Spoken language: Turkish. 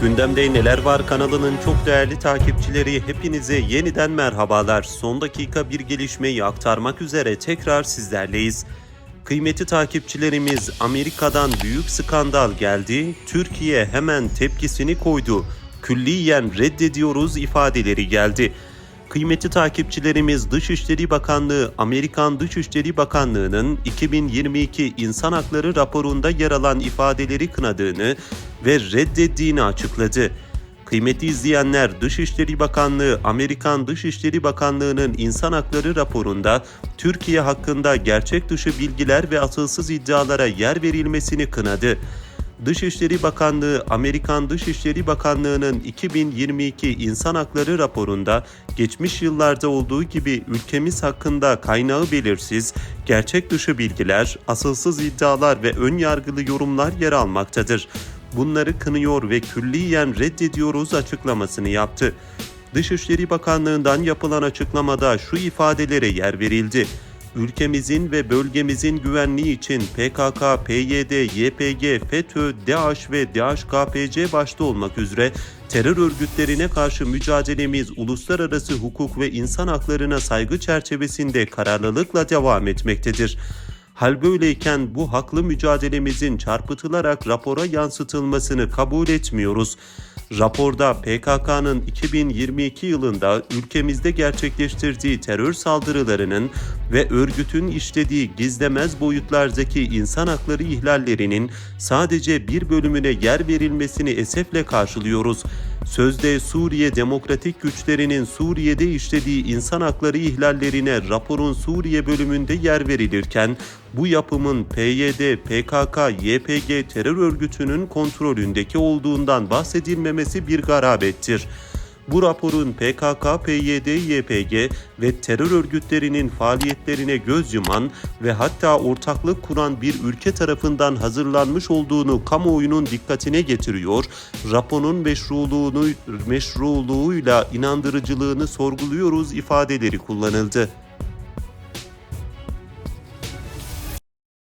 Gündemde Neler Var kanalının çok değerli takipçileri hepinize yeniden merhabalar. Son dakika bir gelişmeyi aktarmak üzere tekrar sizlerleyiz. Kıymetli takipçilerimiz Amerika'dan büyük skandal geldi. Türkiye hemen tepkisini koydu. Külliyen reddediyoruz ifadeleri geldi. Kıymetli takipçilerimiz Dışişleri Bakanlığı, Amerikan Dışişleri Bakanlığı'nın 2022 İnsan Hakları raporunda yer alan ifadeleri kınadığını ve reddettiğini açıkladı. Kıymetli izleyenler, Dışişleri Bakanlığı, Amerikan Dışişleri Bakanlığı'nın İnsan Hakları raporunda Türkiye hakkında gerçek dışı bilgiler ve asılsız iddialara yer verilmesini kınadı. Dışişleri Bakanlığı, Amerikan Dışişleri Bakanlığı'nın 2022 İnsan Hakları raporunda geçmiş yıllarda olduğu gibi ülkemiz hakkında kaynağı belirsiz, gerçek dışı bilgiler, asılsız iddialar ve ön yargılı yorumlar yer almaktadır. Bunları kınıyor ve külliyen reddediyoruz açıklamasını yaptı. Dışişleri Bakanlığı'ndan yapılan açıklamada şu ifadelere yer verildi ülkemizin ve bölgemizin güvenliği için PKK, PYD, YPG, FETÖ, DAEŞ ve DAEŞ-KPC başta olmak üzere terör örgütlerine karşı mücadelemiz uluslararası hukuk ve insan haklarına saygı çerçevesinde kararlılıkla devam etmektedir. Hal böyleyken bu haklı mücadelemizin çarpıtılarak rapora yansıtılmasını kabul etmiyoruz. Raporda PKK'nın 2022 yılında ülkemizde gerçekleştirdiği terör saldırılarının ve örgütün işlediği gizlemez boyutlardaki insan hakları ihlallerinin sadece bir bölümüne yer verilmesini esefle karşılıyoruz. Sözde Suriye Demokratik Güçlerinin Suriye'de işlediği insan hakları ihlallerine raporun Suriye bölümünde yer verilirken bu yapımın PYD, PKK, YPG terör örgütünün kontrolündeki olduğundan bahsedilmemesi bir garabettir. Bu raporun PKK, PYD, YPG ve terör örgütlerinin faaliyetlerine göz yuman ve hatta ortaklık kuran bir ülke tarafından hazırlanmış olduğunu kamuoyunun dikkatine getiriyor, raporun meşruluğunu, meşruluğuyla inandırıcılığını sorguluyoruz ifadeleri kullanıldı.